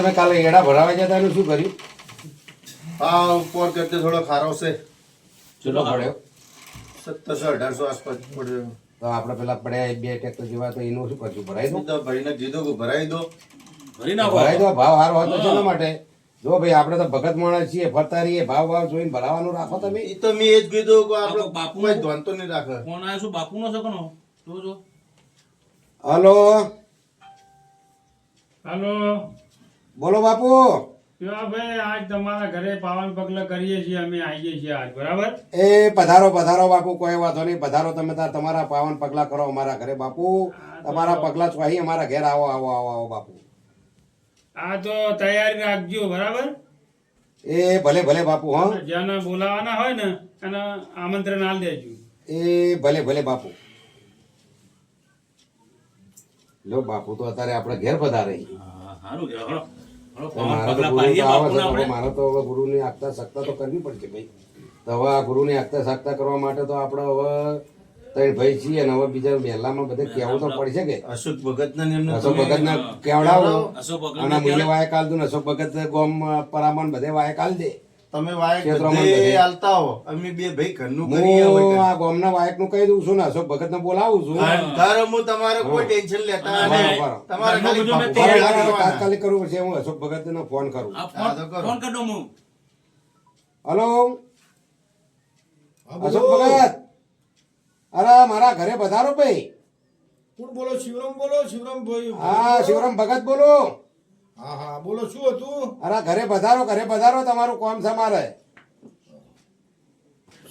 તમે કાલે એડા ભરાવા જતા એનું શું કર્યું? આ ઉપર કરતે થોડો ખારો છે. ચલો પડ્યો? સત્તરસો અઢારસો આસપાસ પડ્યો. તો આપણે પેલા પડ્યા બે ટેક્ટર જેવા તો એનું શું કરશું? ભરાઈ દો. ભરીને કીધું કે ભરાઈ દો. ભરી ભરાઈ દો ભાવ સારો હતો શેના માટે? જો ભાઈ આપણે તો ભગત માણસ છીએ ફરતા રહીએ ભાવ ભાવ જોઈને ભરાવાનું રાખો તમે. એ તો મેં એ જ કીધું કે આપણો બાપુ- ધોન તો નહીં રાખે. કોણ આવ્યો શું બાપુ નો? કોનો જોજો. હલો. હાલો. બોલો બાપુ. ભાઈ આજ તમારા ઘરે પાવન પગલા કરીએ છીએ અમે આવીએ છીએ આજ બરાબર? એ પધારો પધારો બાપુ કોઈ વાંધો નહીં પધારો તમે તાર તમારા પાવન પગલા કરો અમારા ઘરે બાપુ. તમારા પગલા ચોહી અમારા ઘેર આવો આવો આવો આવો બાપુ. આ તો તૈયારી રાખજો બરાબર? એ ભલે ભલે બાપુ હા. જેને બોલાવાના હોય ને એને આમંત્રણ આલ દેજો. એ ભલે ભલે બાપુ. લો બાપુ તો અત્યારે આપણે ઘેર પધારે સારું મારે તો હવે ગુરુની આગતા સત્તા તો કરવી પડશે ભાઈ. તો હવે આ ગુરુની આગતા સત્તા કરવા માટે તો આપણે હવે ત્રણ ભાઈ છીએ અને હવે બીજા મહેલામાં બધે કહેવું તો પડશે કે અશોક ભગત ના અશોક ભગત ના કેવડાવો? ભગતને અને મુજે વાય કાલ દઉં અશોક ભગત ગોમ પરામણ બધે વાય કાલ દે. તમે વાયક બધે. આલતા હો. અમે બે ભાઈ ઘરનું કરીએ હું આ ગામના વાયકનું કહી દઉં છું ને અશોક ભગત ને બોલાવું છું. ઘર હું તમારે કોઈ ટેન્શન લેતા નહીં. તમારે ખાલી બધું મેં તૈયાર બરાબર, કરવાના. તાત્કાલિક કરવું પડશે હું અશોક ભગત ને ફોન કરું. આ ફોન કરો. દઉં હું. હલો? અશોક ભગત? અરે મારા ઘરે પધારો ભાઈ. કોણ બોલો? શિવરામ બોલો? શિવરામ ભાઈ હા શિવરામ ભગત બોલો. હા હા. બોલો શું હતું? અરે ઘરે પધારો ઘરે પધારો તમારું કોમ છે મારે.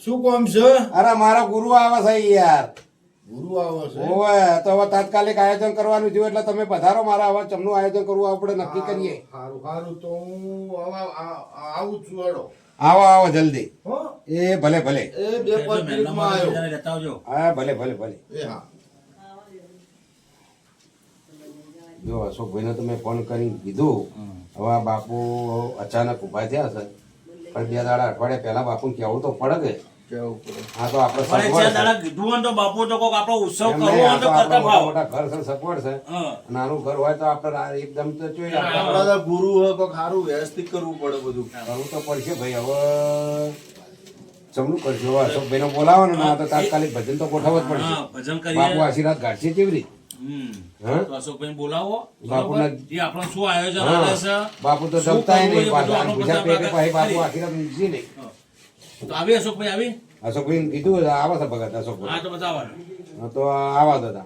શું કોમ છે? અરે મારા ગુરુ આવે છે યાર. ગુરુ આવે છે? તો હવે તાત્કાલિક આયોજન કરવાનું થયું એટલે તમે પધારો મારા આવા ચમનું આયોજન કરવું આપણે નક્કી કરીએ. સારું સારું તો હું આવા- છું હેડો આવો આવો જલ્દી. એ ભલે ભલે. એ બે પાંચ મિનિટમાં આવ્યો. બધાને લેતા આવજો. હા ભલે ભલે ભલે. એ હા. જો અશોકભાઈને તો મેં ફોન કરીને કીધું. હવે આ બાપુ અચાનક ઊભા થયા છે. પણ બે દાડા અઠવાડિયા પહેલા બાપુને કહેવું તો પડે કે કેવું તો આપણે કીધું તો બાપુ તો કોક ઉત્સવ કરવો હોય તો તો કરતા ભાવ. મોટા ઘર છે સગવડ છે. નાનું ઘર હોય તો આપણે એકદમ તો જોઈએ આપણે ગુરુ હોય કોક સારું વ્યવસ્થિત કરવું પડે બધું. કરવું તો પડશે ભાઈ. હવે જમણું કરજો. હવે અશોકભાઈને બોલાવવાનું ને તો તાત્કાલિક ભજન તો ગોઠવવું જ પડશે. હા, ભજન બાપુ કરીએ આશીર્વાદ ગાઢશે કેવી રીતે? હમ. હા? તો અશોકભાઈ બોલાવો. બાપુના- આપણો શું આયોજન બાપુ તો જમતા નહીં બધું બીજા પેટે બધા બાપુ કરી. આશીર્વાદ ઊંચી નહીં. તો આવી અશોકભાઈ આવી? અશોકભાઈ કીધું આવે છે ભગત હા તો બતાવવાનું. હા, તો આવા દાદા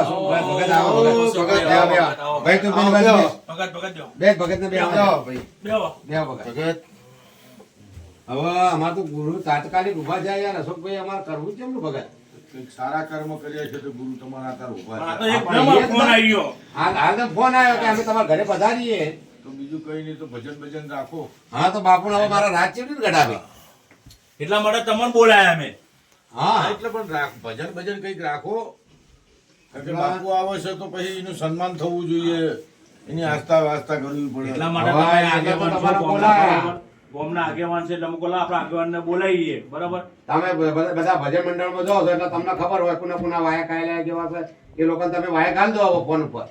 અશોકભાઈ ભગત ભગત. જો ભગત ને બે આવો, આવો. ભાઈ. બેહો. બે ભગત ભગત હવે અમારે તો ગુરુ તાત્કાલિક ઊભા જાય યાર અશોકભાઈ અમારે કરવું કેમ ભગત સારા કર્મ કર્યા છે તો ગુરુ તમારા તાર ઊભા આ તો છે. એક નંબર ફોન આવ્યો. હાલ તો ફોન આવ્યો કે અમે તમારા ઘરે પધારીએ. તો બીજું કઈ નહીં તો ભજન ભજન રાખો. હા તો બાપુ હવે મારા રાત ચેવડી ગઢાવે? એટલા માટે તમને બોલાયા અમે. હા. એટલે પણ રાખ ભજન ભજન કંઈક રાખો. કે બાપુ આવે છે તો પછી એનું સન્માન થવું જોઈએ. એની આસ્થા વાસ્તા કરવી પડે. એટલા માટે ગામના આગેવાન છે એટલે અમે આપણા આગેવાનને બોલાવીએ બરાબર? તમે બધા ભજન મંડળમાં જાઓ છો એટલે તમને ખબર હોય કોને કોના વાયા કાયલા જેવા છે. એ લોકોને તમે વાયા કાલ દો આવો ફોન ઉપર.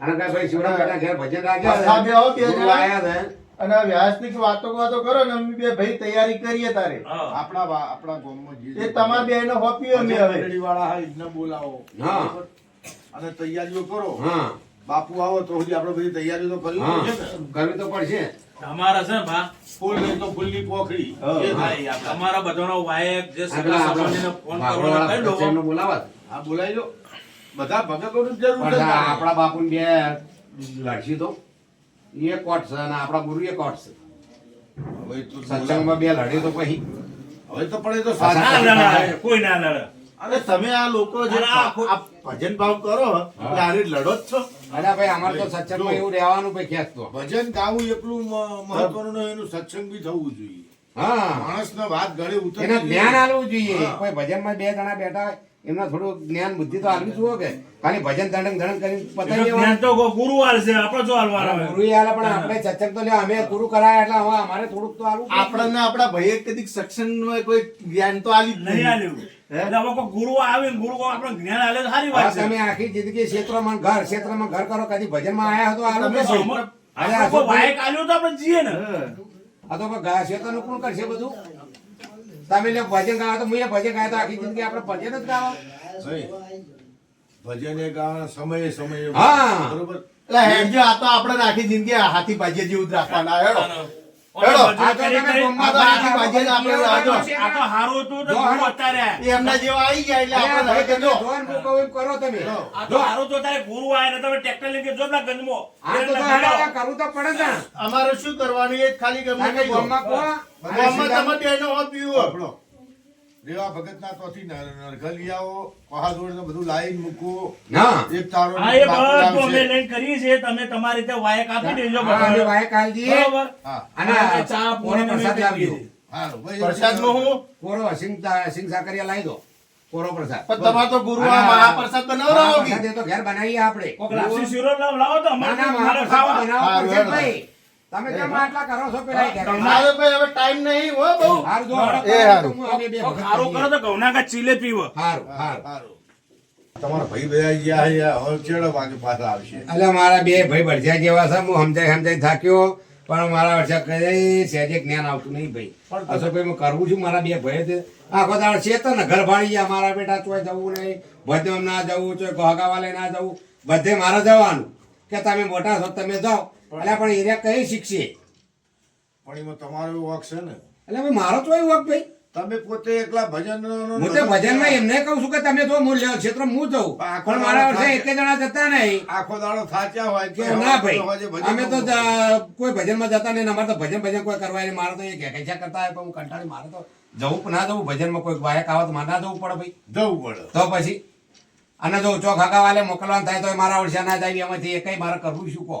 અને કઈ ભાઈ શિવરામ ઘેર ભજન રાખ્યા છે. અને વ્યાસની વાતો વાતો કરો ને અમે બે ભાઈ તૈયારી કરીએ તારે. આપણા આપણા ગામમાં એ તમારે બે એને હોપીએ અમે હવે. વાળા હા એને બોલાવો. હા. અને તૈયારીઓ કરો. હા. બાપુ આવો તો સુધી આપણે બધી તૈયારીઓ તો કરવી પડશે કરવી તો પડશે. તમારા છે ને ભા ફૂલ નહીં તો ફૂલની પોખડી એ થાય તમારા બધાનો વાયક જે સગા સંબંધીને ફોન કરવાનો કહી દો. દો બોલાવા હા બોલાવી લો બધા ભગતોની જરૂર છે આપણા બાપુ બે લડશી તો. એ કોટ છે અને આપણા ગુરુ એ કોટ છે. હવે તો સત્સંગમાં બે લડે તો પછી. હવે તો પડે તો ના સાચા કોઈ ના લડે. અરે તમે આ લોકો જે આ ભજન ભાવ કરો ત્યારે લડો જ છો. અલ્યા ભાઈ અમારે તો સત્સંગમાં એવું રહેવાનું ભાઈ ખેંચતો ભજન ગાવું એટલું મહત્વનું એનું સત્સંગ બી થવું જોઈએ. હા. માણસના વાત ગળે એને જ્ઞાન. આલવું જોઈએ. કોઈ ભજનમાં બે જણા બેઠા હોય એમને થોડું જ્ઞાન બુદ્ધિ તો આલવી જુઓ કે. ખાલી ભજન ધડંગ ધડંગ કરી પતાવી જ્ઞાન તો ગુરુ હાલશે આપણે જો હાલવાના હોય? ગુરુ આલે પણ આપણે ચચક તો લ્યો અમે ગુરુ કરાયા એટલે હવે અમારે થોડુંક તો આલવું આપણને આપણા ભાઈએ કદી સક્ષમનું કોઈ જ્ઞાન તો આલી જ નહીં આવ્યું આલ્યું. ગુરુ આવે ગુરુ કોઈ જ્ઞાન આલે સારી વાત તમે આખી જિંદગી ક્ષેત્રમાં ઘર ક્ષેત્રમાં ઘર કરો કદી ભજનમાં આયા હો તો આલવું તમે પડશે. શું? અરે આપણે કોઈ અશોકભાઈ, વાયક આલ્યું તો આપણે જીએ ને આ તો ક્ષેત્રનું કોણ કરશે બધું તમે ભજન ગાવા તો મુએ ભજન ગાય તો આખી જિંદગી આપણે ભજન જ ગાવા. ભજન એ ગાવાના સમયે સમયે હા. બરોબર એટલે હેડજો આ તો આપણે આખી જિંદગી હાથી ભાજીયા જેવું જ રાખવાના હેડો અમારે શું કરવાનું? એ ખાલી ગમે દો. રેવા ભગતના તોથી નરગલિયાઓ પહાડોળ ને બધું લાઈન મૂકો ના એક તારો હા એ બધું. અમે લઈને કરીએ છીએ તમે તમારી રીતે વાયક આપી દેજો બરાબર વાયક આલી દઈએ. બરાબર હા અને ચા કોરો પ્રસાદ લાવજો. પીએ. હારું, પ્રસાદમાં હું કોરો સિંગ સિંગ સાકરિયા લાવી દો કોરો પ્રસાદ પણ તમાર તો ગુરુ આ અને મહાપ્રસાદ બનાવડાવો કે? એ તો ઘેર બનાવીએ આપણે કોક લાપસી શીરો લાવ- લાવો તો અમારે હારું. ભાઈ. તમે કેમ આટલા કરો છો પેલા તમારે ભાઈ હવે ટાઈમ નહીં હો બહુ. હારું, જો એ હારું. તો હું અમે બે કોક ભગત ખારું કરીએ. કરો તો ઘઉંના કા ચીલે પીવો. હારું, હારું. હારું. તમારા ભાઈ બધા ગયા છે, હવે ચેડો બાકી પાછા આવશે. એટલે મારા બે ભાઈ ભરજા જેવા છે હું સમજાય સમજાય થાક્યો. પણ મારા વર્ષે કઈ સહેજે જ્ઞાન આવતું નહીં ભાઈ. અશોકભાઈ હું કરવું છું મારા બે ભાઈ છે. આખો છે તો ને ઘર ભાડી ગયા મારા બેટા ચોય જવું નહીં બધે ના જવું ચોય ગોગાવાલે ના જવું. બધે મારે જવાનું. કે તમે મોટા છો તમે જાઓ. એટલે પણ એરિયા કઈ શીખશે? પણ એમાં તમારો વાંક છે ને. એટલે ભાઈ મારો ચોય વખ ભાઈ. તમે પોતે એકલા ભજન હું તો ભજનમાં એમને કહું છું કે તમે તો હું ક્ષેત્ર હું જઉં. પણ મારા વર્ષે એક જણા જતા નહીં. આખો દાડો થાચ્યા હોય કે ના ભાઈ. ભજન અમે તો કોઈ ભજનમાં જતા નહીં અમારે તો ભજન ભજન કોઈ કરવા નહીં. મારે તો એ ઘેઘેચા કરતા હોય હું કંટાળી મારે તો જવું ના જવું. ભજનમાં કોઈ વાયક આવે તો મારે ના જવું પડે ભાઈ. જવું પડે. તો પછી અને જો ચોખાકા વાલે મોકલવાનું થાય તો મારા વર્ષે ના જાય એમાંથી એ કઈ મારે કરવું શું કહો?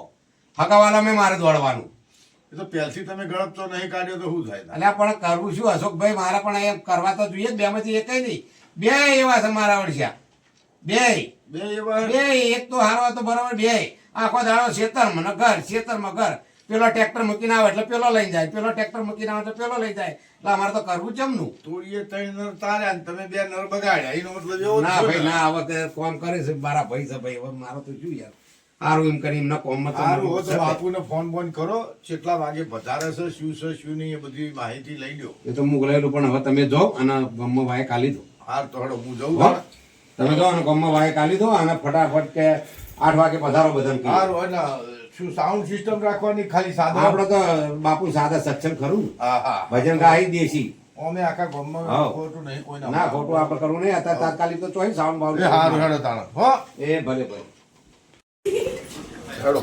હગાવાલા મેં મારે દોડવાનું. એ તો પહેલથી તમે ગળપતો નહીં કાઢ્યો તો શું થાય? એટલે પણ કરવું શું? અશોકભાઈ મારે પણ એમ કરવા તો જોઈએ જ બેમાંથી એક નહીં. બે એવા છે મારા ઓળશા બે. બે એવા? બે. એક તો હારો તો બરાબર બે. આખો દાડો શેતરમાં ઘર શેતરમાં ઘર. પેલો ટ્રેક્ટર મૂકીને આવે એટલે પેલો લઈ જાય. પેલો ટ્રેક્ટર મૂકીને આવે એટલે પેલો લઈ જાય. એટલે અમારે તો કરવું ચમનું. તોડીએ ત્રણ નર તાર્યા ને તમે બે નર બગાડ્યા. એનો મતલબ એવો ના ભાઈ ના. હવે કામ કરે છે. મારા ભાઈ છે ભાઈ હવે મારો તો શું યાર? સારું એમ કરી એમના કોમમાં સારું હો તો બાપુને ફોન બોન કરો કેટલા વાગે વધારે છે શું છે શું નહીં એ બધી માહિતી લઈ લો એ તો મોકલાયેલું પણ હવે તમે જો અને ગમમાં વાય કાલી દો. હાર તો હડો હું જઉં હો? તમે જો અને ગમમાં વાય કાલી દો અને ફટાફટ કે આઠ વાગે પધારો બધાને. હારું અને શું સાઉન્ડ સિસ્ટમ રાખવાની ખાલી સાદા આપણે તો બાપુ સાદા સત્સંગ ખરું હા હા. ભજન ગાઈ દેશી અમે આખા ગામમાં. ખોટું નહીં કોઈ ના ખોટું આપણે કરવું નહીં અત્યારે તાત્કાલિક તો ચોઈ સાઉન્ડ બાઉન્ડ હારું હેડો તાણ. હો. એ ભલે ભલે. હેડો.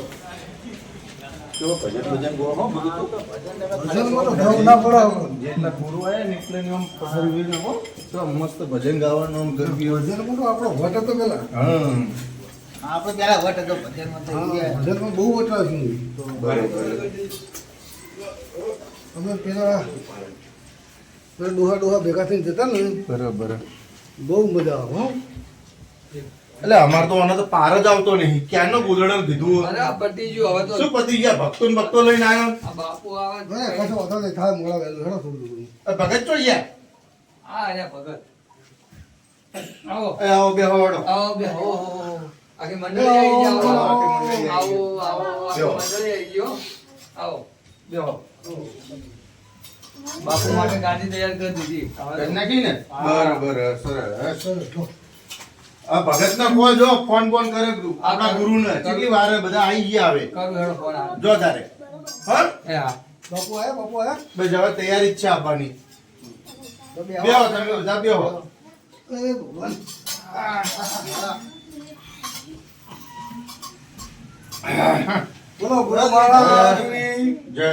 જેટલા ગુરુ આયા ને આમ પસરવી ને મસ્ત ભજન ગાવાનું આમ ગરબી હોય. ભજન મોટો આપણો વટ હતો પેલા. આપણે પેલા વટ હતો ભજનમાં ભજનમાં બહુ વટા ભલે અમે પેલા ડોહા ડોહા ભેગા થઈને જતા ને. બરાબર. બહુ મજા આવે હો. એટલે અમારે તો આનો તો પાર જ આવતો નહીં. ક્યારનો ગુદડો કીધું? અરે પતી ગયું હવે તો શું પતી ગયા ભક્તો ને ભક્તો લઈને આવ્યો? આ બાપુ આવે હવે કશો વાંધો નહીં થાય મોળા વહેલું. હેડો થોડું ભગત ચો ગયા આ અરે ભગત. આવો. એ આવો બે હવાડો આવો બે હો હો, આગે મંડળી આવી જાઓ. આવો, આવો આવી મંડળી આવી ગયો આવો બેહો બાપુ માટે ગાડી તૈયાર કરી દીધી. કરી નાખી ને? બરાબર સરસ સરસ. ભગત ના કોઈ જો ફોન ફોન કરે આપણા ગુરુ ને કેટલી વાર બધા આવી ગયા આવે. જો તારે. હા એ હા. બાપુ આયા આયા હવે તૈયારી જ છે આપવાની. બેહો તમે બધા બેહો. બોલો બોલો જય.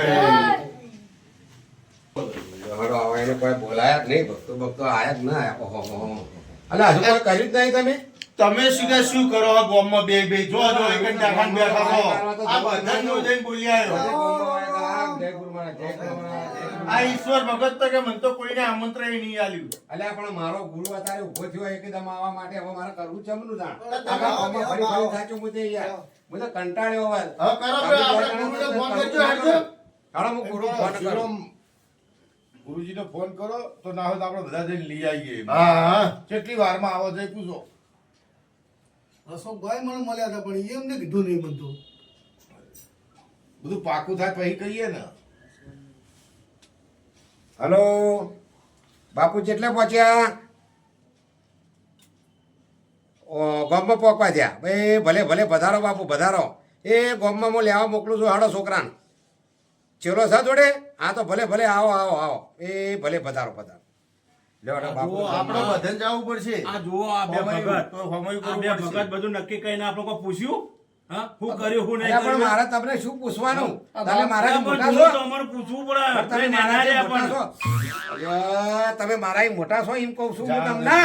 એને કોઈ બોલાયા જ નહીં ભક્તો ભક્તો આયા જ ના હો. અલા હજુ કોઈ કર્યું જ નહીં તમે? તમે સીધા શું કરો? આ ગામમાં બે બે. જો જો એક ઘંટા ખાન બેઠા છો આ બધાનો જઈને બોલી આવ્યો. બધે આ જય ગુરુ મહારાજ જય ગુરુ મહારાજ આ ઈશ્વર ભગત તો કે મને તો કોઈને આમંત્રણ નહીં આલ્યું અલ્યા પણ મારો ગુરુ અત્યારે ઊભો થયો એકદમ આવવા માટે. હવે મારે કરવું છે એમનું જાણ. સાચું મુદ્દે યાર. હું કંટાળ્યો હવે. હા, કરો આપણે ગુરુને ફોન કરજો, હેડજો. હાલો. હું ગુરુ ફોન કરું. ગુરુજીને ફોન કરો તો ના હોય તો આપણે બધા જઈને લઈ આવીએ હા હા. કેટલી વારમાં આવો છે? પૂછો અશોકભાઈ મને મળ્યા હતા પણ એમને કીધું નહીં બધું. બધું પાકું થાય પછી કહીએ ને. હલો? બાપુ જેટલે પહોંચ્યા? ઓ ગામમાં પહોંચવા થયા ભાઈ ભલે ભલે પધારો બાપુ પધારો. એ ગોમમાં હું લેવા મોકલું છું હાડો છોકરાને. ચેલો સા જોડે? આ તો ભલે ભલે આવો આવો આવો. એ ભલે પધારો પધારો. લ્યો હાડો બાપુ. આપણે બધે જવું પડશે. આ જુઓ આ બે ભગત. આ બે ભગત બધું નક્કી કરીને આપણે કોઈ પૂછ્યું? હા? કર્યું હું નહીં પણ મારે તમને શું પૂછવાનું? તમે મારા મોટા છો. અમારે પૂછવું પડે. તમે મારા મોટા પણ. છો. તમે મારા મોટા છો એમ કહું છું હું તમને.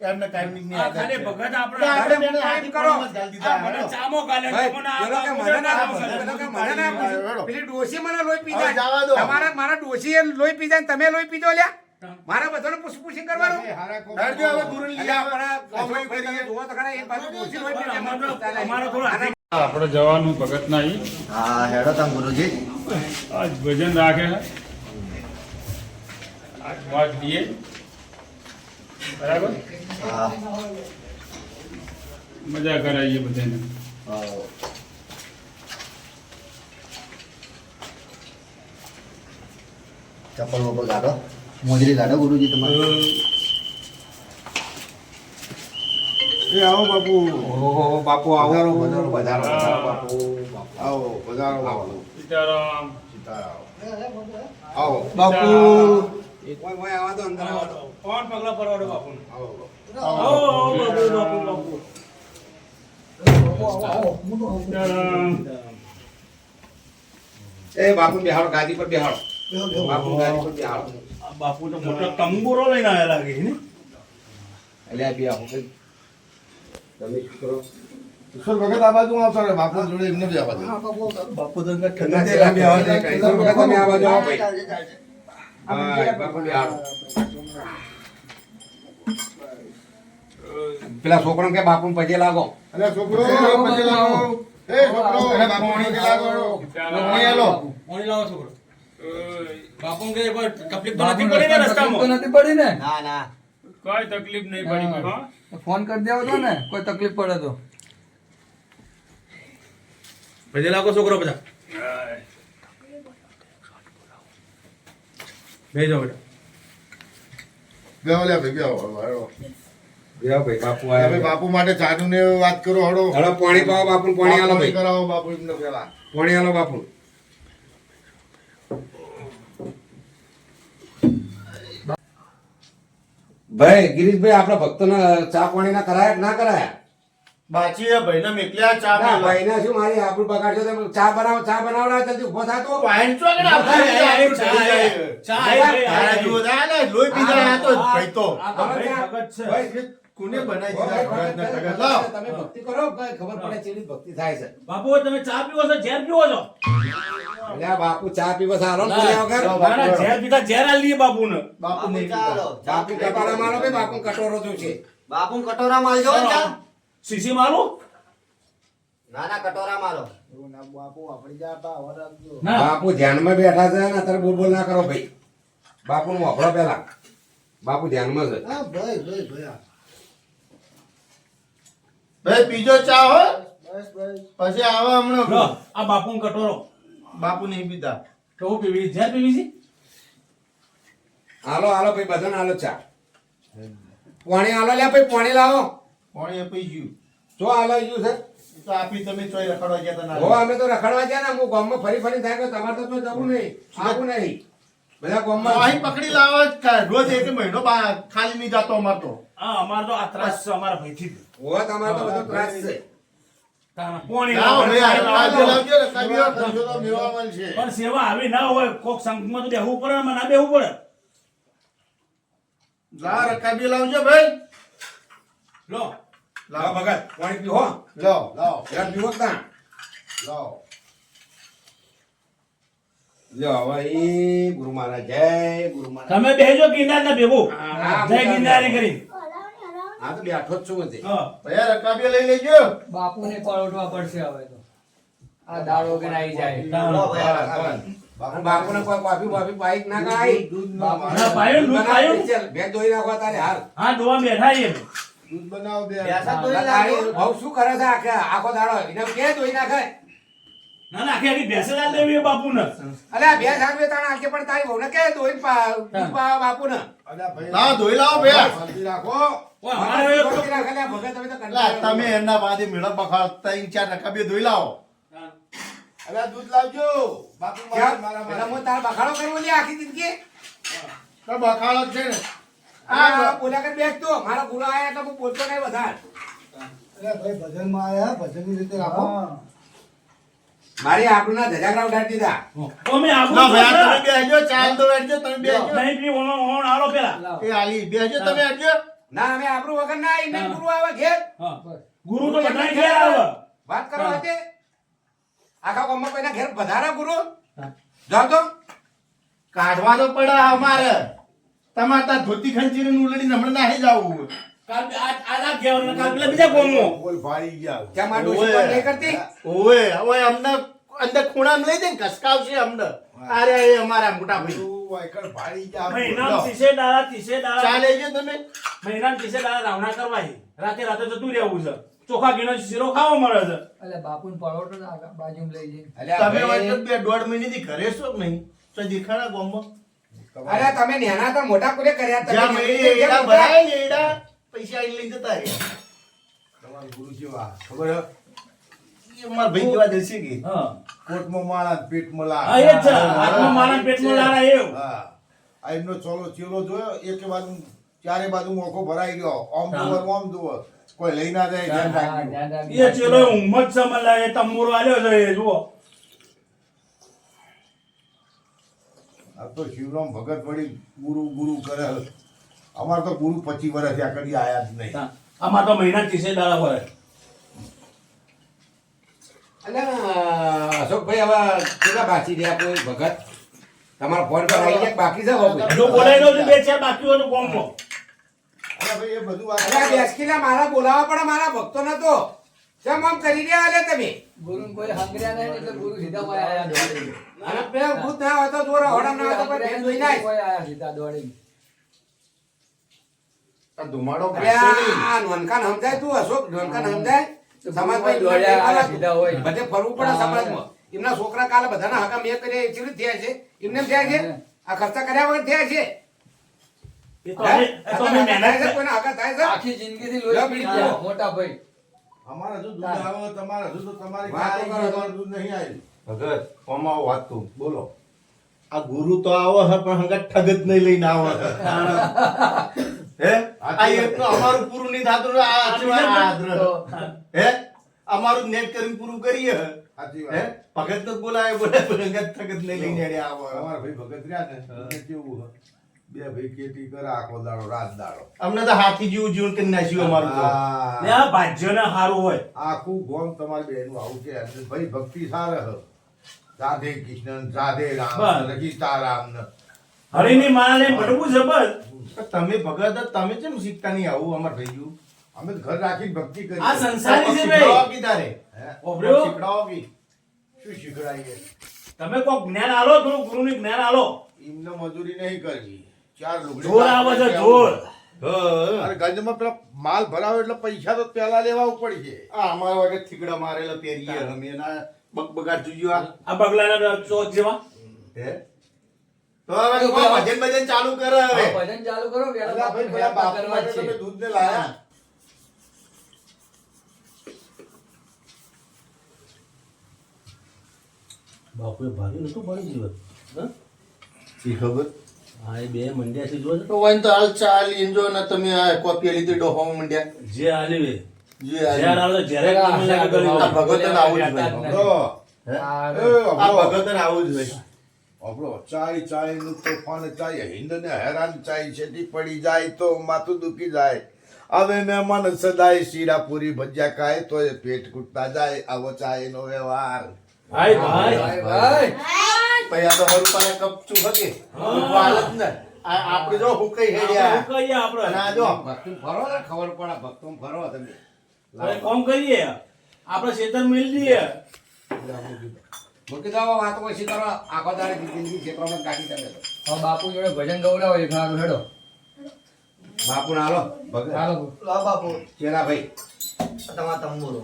એમને timing ની આદત છે. ભગત આપણે આપણે બેને કરો. મને ચામો ગાલે તમને આ મને ના ના મને ના પેલી ડોસી મને લોહી પી જાય. જવા દો. તમારા મારા ડોશીએ લોહી પી જાય તમે લોહી પીજો લ્યા. મારા બધાને પૂછ પૂછી કરવાનું ડરજો હવે ગુરુ લઈ આપણે અશોકભાઈ તો ખરા, એક બાજુ ડોસી લોહી પી જાય, અમારો- થોડો હાથી આપણે જવાનું ભગત નહીં હા હેડો તમે ગુરુજી. આજ ભજન રાખે આજ વાત દઈએ બરાબર? હા. મજા કરાવીએ બધાને. હા. ચપ્પલ વપ્પલ કાઢો. મોજરી કાઢો ગુરુજી તમારે. એ આવો બાપુ. ઓહો, બાપુ આવો. પધારો પધારો પધારો બાપુ બાપુ. આવો પધારો બાપુ. સીતારામ. સીતારામ. આવો. બાપુ. ઓય, ઓય, આવા તો અંદર આવા. કોણ પગલા પરવાડો બાપુને? આવો આવો, આવો, બાપુ, બાપુ, બાપુ. એ બાપુ બેહાડો ગાદી પર બેહાડો બેહો, બેહો. બાપુ ગાદી પર બેહાડો બાપુ તો મોટો તંબુરો લઈને આયા લાગે છે ને અલ્યા બેહાડો. તમે શું કરો ઈશ્વર ભગત આ બાજુ આવતા રહે બાપુ જોડે એમને બી આવવા દે. બાપુ, બાપુ તો ઠંડા તેલા બેહાડો છે, કઈ તો વખત તમે આવા જાઓ ભાઈ હા, બાપુ બેહાડો પેલા છોકરો કે બાપુ પગે લાગો. અરે છોકરો પછી લાગો. એ છોકરો. અરે બાપુ પગે લાગો. ઓણી આલો. ઓણી લાવો છોકરો. બાપુ કે કોઈ તકલીફ તો નથી પડી ને રસ્તામાં? નથી પડી ને? ના ના. કોઈ તકલીફ નહીં પડી હા. ફોન કરી દેવો તો ને કોઈ તકલીફ પડે તો. પછી લાગો છોકરો બધા. ભેજો જાઓ બેટા. લે ભાઈ બેહો હેડો. ભાઈ બાપુ હવે બાપુ માટે ચાનું ને વાત કરો હળો હળો પાણી પાવો બાપુ પાણી આલો ભાઈ. કરાવો બાપુ એમને પેલા પાણી આલો બાપુ. ભાઈ ગિરીશભાઈ આપણા ભક્તોને ચા પાણી ના કરાયા ના કરાયા? બાચી ભાઈને મેકલ્યા ચા ના પીવા. શું મારી આબરૂ બગાડશો તમે ચા બનાવો ચા બનાવડા જલ્દી ઊભો થાતો વાઈન કે ના? ચા ચા આય. ચા આય, ભાઈ, તારા આય. જુઓ થાય ને, લોહી પીધા આ તો ભાઈ તો. ભાઈ છે કોને બનાવી દીધા ભાઈ, ભગતના ભાઈ, ટગર? લાવ. તમે ભક્તિ કરો ખબર પડે કેવી ભક્તિ થાય છે બાપુ તમે ચા પીવો છો ઝેર પીવો છો અલ્યા બાપુ ચા પીવો સારો બોલ્યા વગર ના, ઝેર પીતા ઝેર આલી બાપુ ને બાપુ ચા પી પીતા. બાપુ કટોરા મારો બાપુ કટોરો જો છે બાપુ કટોરા માલજો ચા સીસી મારું? ના ના કટોરા મારો. બાપુ જા રાખજો. બાપુ ધ્યાનમાં બેઠા છે ને અત્યારે બોલ બોલ ના કરો ભાઈ. બાપુ નું વાપરો પેલા બાપુ ધ્યાનમાં છે. હા ભાઈ ભાઈ ભાઈ ભાઈ પીજો ચા હો. બસ બસ. પછી આવે હમણાં. આ બાપુનો કટોરો. બાપુ નહીં પીતા. કેવું પીવી? જ્યાં પીવી છે? હાલો હાલો ભાઈ બધાને હાલો ચા. પાણી હાલો લ્યા ભાઈ પાણી લાવો. પાણી આપી ગયું. જો હાલો ગયું છે તો આપી તમે ચોય રખડવા ગયા તા ના હો અમે તો રખડવા ગયા ને હું ગામમાં ફરી ફરી થાય કે તમારે તો તો જવું નહીં આવું નહીં. બધા તો અહીં પકડી લાવો. રોજ એક મહિનો ખાલી નહીં જાતો અમાર તો. હા અમાર તો આ ત્રાસ છે અમારા ભાઈથી. હો તમારે તો બધો ત્રાસ છે. પોણી સેવા આવી ના હોય કોક સંઘમાં તો બેહવું પડે ના બેહવું પડે. લા રકાબી લાવજો ભાઈ. લો. લાવો ભગત પાણી પીવો લાવ લાવ. જરા પીવો જ લાવ. લ્યો હવે ઈ ગુરુ મહારાજ જય ગુરુ મહારાજ. તમે બેહજો ગિરનાર ના ભેગો. જય ગિરનારી કરી. હા તો બેઠો જ છું હજી. હા. રકાબી લઈ લેજો. બાપુને પરોઠવા પડશે હવે તો. આ દાળ વગર આવી જાય. બાપુ બાપુને કોઈ કોફી બોફી બાઈક ના કરાય ના પાયો દૂધ પાયો ચાલ, ભેજ ધોઈ નાખવા તારે હાલ. હા ધોવા બેઠા છીએ. દૂધ બનાવ દે લાગે. ભાવ શું કરે છે આખે? આખો દાડો. એને કે ધોઈ નાખે. ના ના આખી આખી ભેંસે ના લેવી બાપુ ને અલે આ ભેજ આગળ તાણ આખે પણ તારી વહુને કે ધોઈ પા ને ના ધોઈ લાવો બે. રાખો. તમે તો એમના બાજુ મેળા બખાડ ત્રણ ચાર રકાબી ધોઈ લાવો. અરે દૂધ લાવજો. બાપુ ક્યાં? મારા હું તારા બખાડો કરવો લે આખી જિંદગી? બખાડો જ છે ને. આ બોલ્યા કર બેસતો મારા ગુરુ આયા એટલે હું બોલતો નહીં વધારે. અરે ભાઈ ભજનમાં આયા? ભજનની રીતે રાખો. મારી આપણું ના ધજાગરા ઉડાડી દીધા. અમે આબુ ના ભાઈ તમે બેહજો ચાલ તો બેહજો તમે બેહજો. નહીં પી ઓનો ઓણ આલો પેલા. એ આલી બેહજો તમે બેસજો ના અમે આપણું વગર ના આવીને ગુરુ આવે ઘેર. હા. ગુરુ તો બધા ઘેર આવે. વાત કરો હતે આખા ગામમાં કોઈના ઘેર વધારા ગુરુ? જાઓ તો. કાઢવા તો પડે અમારે. તમારે ધોતી ખંચીને ઉલડીને હમણાં નાહી જાવું. કાલ આ ઘેર કાલ પેલા બીજા કોમો બોલ ભાઈ ગયા. ત્યાં માં ડોશી પણ નહીં કરતી? ઓએ હવે અમને અંદર ખૂણામાં લઈ દે કસકાવશે અમને. અરે એ અમારા મોટા ભાઈ મહિના ત્રીસે દાડા ત્રીસે દાડા ચાલે છે તમે? મહિના ત્રીસે દાડા રાવણા કરવાય. રાતે રાતે જતું રહેવું છે. ચોખા ઘીનો શીરો ખાવો મળે છે. એટલે બાપુને પરોઠો તો લઈ જાય તમે બે દોઢ મહિનાથી ઘરે છો કે નહીં? તો દેખાડા ગામમાં? અલ્યા તમે નેના તો મોટા કુરે કર્યા તમે. એડા ભરાય ને એડા પૈસા આઈ લઈ જતા રે તમારા ગુરુજી વા ખબર એ માર ભાઈ કેવા દેશે કે હા. કોટમાં માળા પેટમાં લાળ. હા, એ જ હાથમાં મારા પેટમાં લારા એવું. હા. આ એમનો ચોલો ચેલો જોયો એક બાજુ ચારે બાજુ મોખો ભરાઈ ગયો. ઓમ દુવર ઓમ દુવર. કોઈ લઈ ના જાય ધ્યાન હા, રાખજો. એ ચેલો ઉમ્મત સમલા એ તમુરો આલ્યો છે એ જુઓ. આ તો શિવરામ ભગત વળી ગુરુ ગુરુ કરે. અમાર તો ગુરુ પચીસ વર્ષ ત્યાં કદી આયા જ નહીં. આમાં તો મહિના ત્રીસે દાડા ભરે અને અશોકભાઈ હવે કેટલા બાકી રહ્યા કોઈ ભગત? તમારો ફોન પર આવી ગયા બાકી છે હજુ બોલાઈ દઉં બે ચાર બાકી હોય કોમો અરે ભાઈ એ બધું અલ્યા બેસકીલા મારા બોલાવા પણ મારા ભક્તો નતો. કેમ આમ કરી રહ્યા તમે? ગુરુ કોઈ હંગર્યા નહીં એટલે ગુરુ સીધા આયા દોડીને. અને ભૂત ના હોય તો જોરા હોડા ના હોય તો કોઈ ભેંસ ધોઈ કોઈ આયા સીધા દોડીને. આ ધુમાડો અલ્યા, કાઢશો નહીં. આ નોનકાન સમજાય તું અશોક નોનકાન સમજાય? તો સમાજમાં દોડ્યા સીધા હોય. બધે ફરવું પડે સમાજમાં. એમના છોકરા કાલે બધાના હકા મેં કરે એ થયા છે. એમને થયા છે આ ખર્ચા કર્યા વગર થયા છે. આખી જિંદગી જિંદગીથી લોહી મોટા ભાઈ. અમારા હજુ દૂધ આવે તમારા હજુ તો તમારી દૂધ નહીં આવ્યું ભગત કોમાં વાત તું બોલો. આ ગુરુ તો આવો હે પણ હંગત ઠગત નહીં લઈને આવો હે. આ એકનો અમારું પૂરું નહીં થતું આ આચવા આદ્ર. હે? અમારું નેટ કરીને પૂરું કરીએ હે. ભગત તો બોલાય બોલે પણ હંગત ઠગત નહીં લઈને આવો. અમારા ભાઈ ભગત રહ્યા ને કેવું હે? બે ભાઈ કેટી કરે આખો દાડો રાત દાડો. અમને તો હાથી જેવું જીવન કરી નાખ્યું અમારું તો. ને આ ભાજ્યને સારું હોય. આખું ગોમ તમારી બેનું આવું છે. ભાઈ ભક્તિ સારા હ. રાધે કૃષ્ણ રાધે રામ બસ. સીતારામ હરિની માને મળવું છે બસ. તમે ભગત તમે કેમ શીખતા નહીં આવું અમાર ગયું અમે ઘર રાખી ભક્તિ કરી આ સંસારી છે ભાઈ. તારે હે? ઓબર્યો? શીખડાવો કી શું શીખડાઈએ? તમે કોક જ્ઞાન આલો થોડું ગુરુની જ્ઞાન આલો. એમને મજૂરી નહીં કરવી. ચાર લુગડી જોર આવે છે જોર. અરે ગંજમાં પેલા માલ ભરાવો એટલે પૈસા તો પેલા લેવા પડશે આ અમારા વાગે થીગડા મારેલા પહેરીએ અમે એના બગબગાટ જોયું આ આ બગલાના ચોક જેવા હે તો હવે ભજન ભજન ચાલુ કરે હવે ભજન ચાલુ કરો વેલા ભાઈ પેલા બાપુ માટે તમે દૂધ ને લાયા બાપુએ ભાગ્યું નતું ભાઈ જીવન હા? ખબર હા એ બે મંડ્યા છે જો તો વન તો હાલ ચાલી જો ને તમે આ કોપી લીધી ડોહો મંડ્યા જે આલી આવે જ ભાઈ. આપણો ચાય ચાયનું તોફાન ચાય. હિન્દ ને હેરાન ચાય છેટી પડી જાય તો માથું દુખી જાય. હવે મહેમાન સદાય શીરા પૂરી ભજીયા ખાય તો એ પેટ કૂટતા જાય આવો ચાય નો વ્યવહાર ભાઈ. ભાઈ ભાઈ. ભાઈ આ તો હરું કપચું ભગે હાલત ને. આ આપણે હુકઈ જો ભક્તિ ફરો ને ખબર પડે ભક્તો ફરો તમે. હવે કોમ કરીએ. આપણે ખેતર મેળ દઈએ. મૂકી દો વાતો પછી તારો આખો તારે જિંદગી ક્ષેત્રમાં કાઢી તમે. તો. હવે બાપુ જોડે ભજન ગવડાવો એક હારું હેડો. બાપુ ના હાલો ભગત. હાલો. લા બાપુ. ચેલા ભાઈ. તમારા તંબુરો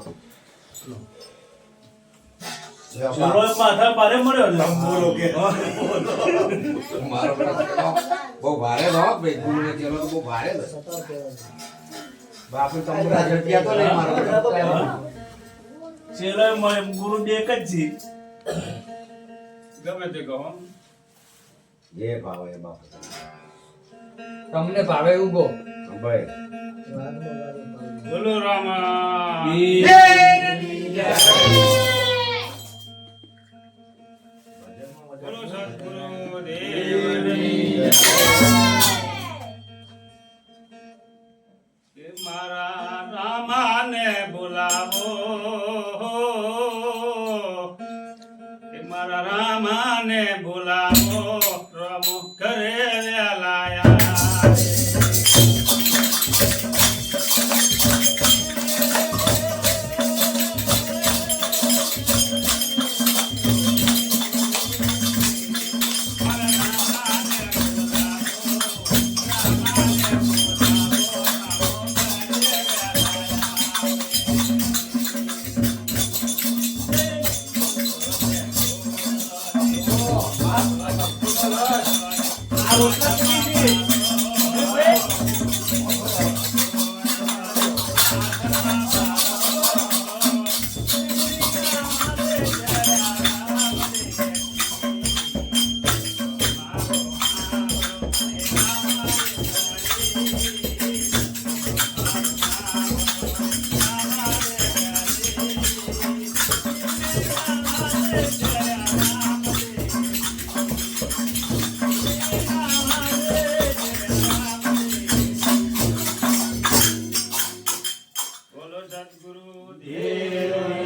માથા પારે મળ્યો. મારો બહુ ભારે ભાઈ. ગુરુને ચેલો તો બહુ ભારે છે. ગુરુ બે એક જ ગમે તે કહો. જે ભાવે એ બાપુ. તમને ભાવે ઉગો ભાઈ બોલો રામા. આ રોટલા કેવી છે? Jagat Guru Dev.